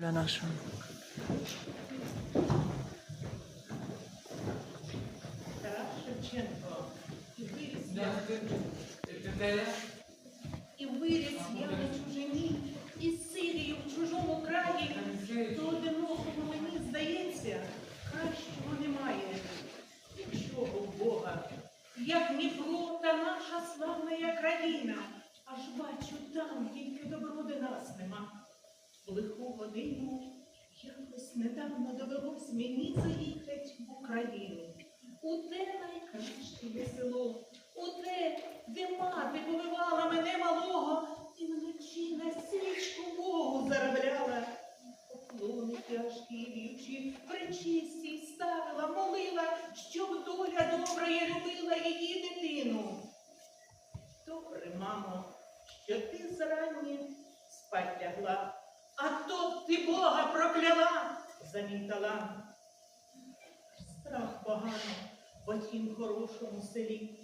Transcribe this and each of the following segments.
Для нашого. Шевченко. І виріс я, і виріс я на чужині, і сирію в чужому краї. То одинокому мені здається, кращого немає. Нічого в Бога, як Дніпро та наша славна країна. Лиху годину якось недавно довелось мені заїхать в Україну. У те найкраще є село, у те, де мати повивала мене малого, і вночі на свічку Богу заробляла. Поклони тяжкі вівчі, причисті ставила, молила, щоб доля добра любила її дитину. Добре, мамо, що ти зранні спать лягла, а то б ти Бога прокляла за мій. Страх погано в тім хорошому селі.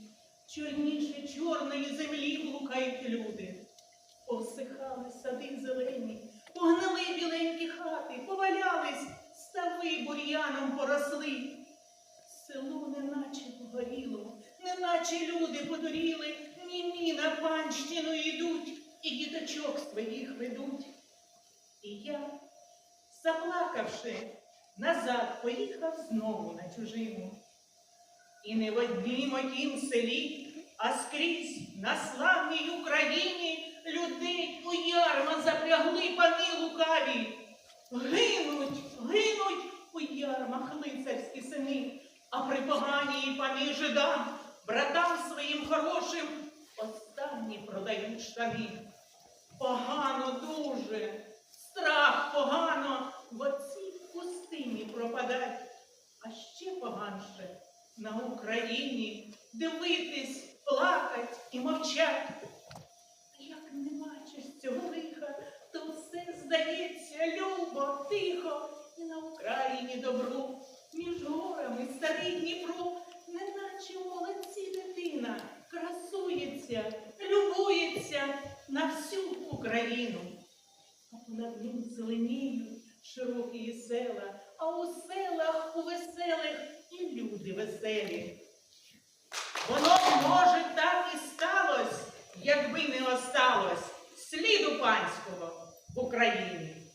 Чорніше чорної землі блукають люди. Повсихали сади зелені, погнали біленькі хати, повалялись, стави бур'яном поросли. Село неначе погоріло, неначе люди подуріли, німі на панщину йдуть, і діточок своїх ведуть. Я, заплакавши, назад поїхав знову на чужину. І не в однім отім селі, а скрізь на славній Україні людей у ярма запрягли пани лукаві. Гинуть, гинуть у ярмах лицарські сини, а при поганій пани жидам, братам своїм хорошим, останні продають штани. Погано дуже, погано в оцій пустині пропадать, а ще поганше на Україні дивитись, плакать і мовчать. А Як не бачиш цього лиха, то все здається любо, тихо, і на Україні добро, між горами старий Дніпро, неначе в молодці дитина, красується, любується на всю Україну. А понад ним зеленіють широкі села, а у селах у веселих і люди веселі. Воно може, так і сталось, якби не осталось сліду панського в Україні.